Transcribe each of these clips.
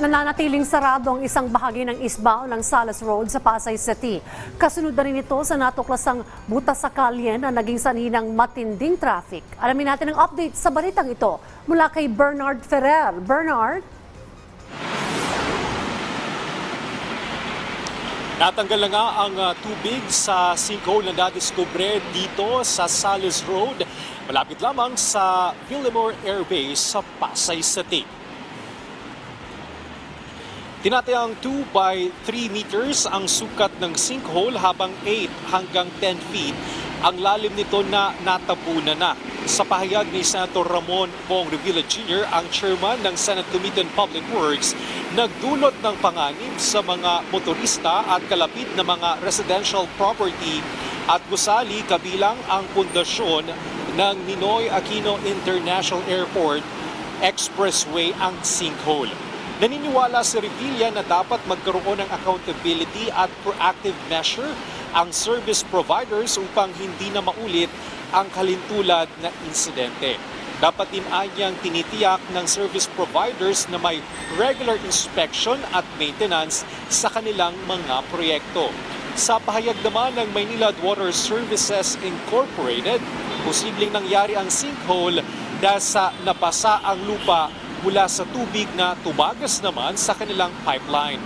Nananatiling sarado ang isang bahagi ng eastbound ng Salas Road sa Pasay City. Kasunod na rin ito sa natuklasang butas sa kalye na naging sanhi ng matinding traffic. Alamin natin ang update sa balitang ito mula kay Bernard Ferrer. Bernard? Natanggal na nga ang ah, tubig sa sinkhole na nadiskubre dito sa Salis Road, malapit lamang sa Villamore Air Base sa Pasay City. Tinatayang 2 by 3 meters ang sukat ng sinkhole habang 8 hanggang 10 feet ang lalim nito na natabunan na. Sa pahayag ni Senator Ramon Bong Revilla Jr., ang chairman ng Senate Committee on Public Works, nagdulot ng panganib sa mga motorista at kalapit na mga residential property at gusali kabilang ang pundasyon ng Ninoy Aquino International Airport Expressway ang sinkhole. Naniniwala si Revilla na dapat magkaroon ng accountability at proactive measure ang service providers upang hindi na maulit ang kalintulad na insidente. Dapat din anyang tinitiyak ng service providers na may regular inspection at maintenance sa kanilang mga proyekto. Sa pahayag naman ng Maynila Water Services Incorporated, posibleng nangyari ang sinkhole dahil sa napasa ang lupa mula sa tubig na tumagas naman sa kanilang pipeline.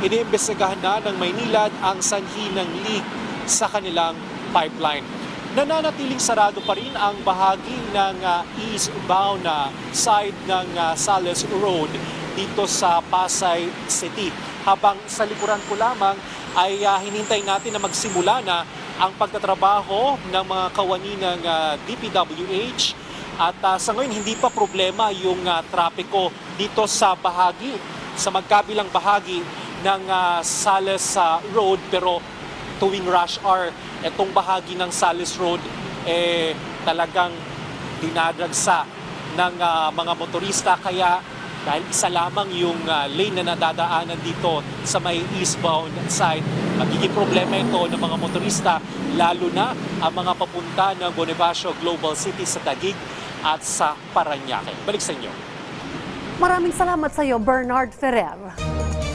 Iniimbestigahan na ng Maynila ang sanhi ng leak sa kanilang pipeline. Nananatiling sarado pa rin ang bahagi ng ah, eastbound na side ng ah, Sales Road dito sa Pasay City. Habang sa likuran ko lamang ay ah, hinintay natin na magsimula na ang pagtatrabaho ng mga kawani ng ah, DPWH at ah, sa ngayon hindi pa problema yung ah, trapiko dito sa bahagi, sa magkabilang bahagi ng ah, Sales ah, Road pero tuwing rush hour, itong bahagi ng Salis Road eh talagang dinadragsa ng ah, mga motorista kaya dahil isa lamang yung ah, lane na nadadaanan dito sa may eastbound side. Magiging problema ito ng mga motorista lalo na ang mga papunta ng Bonifacio Global City sa Taguig at sa Paranaque. Balik sa inyo. Maraming salamat sa iyo, Bernard Ferrer.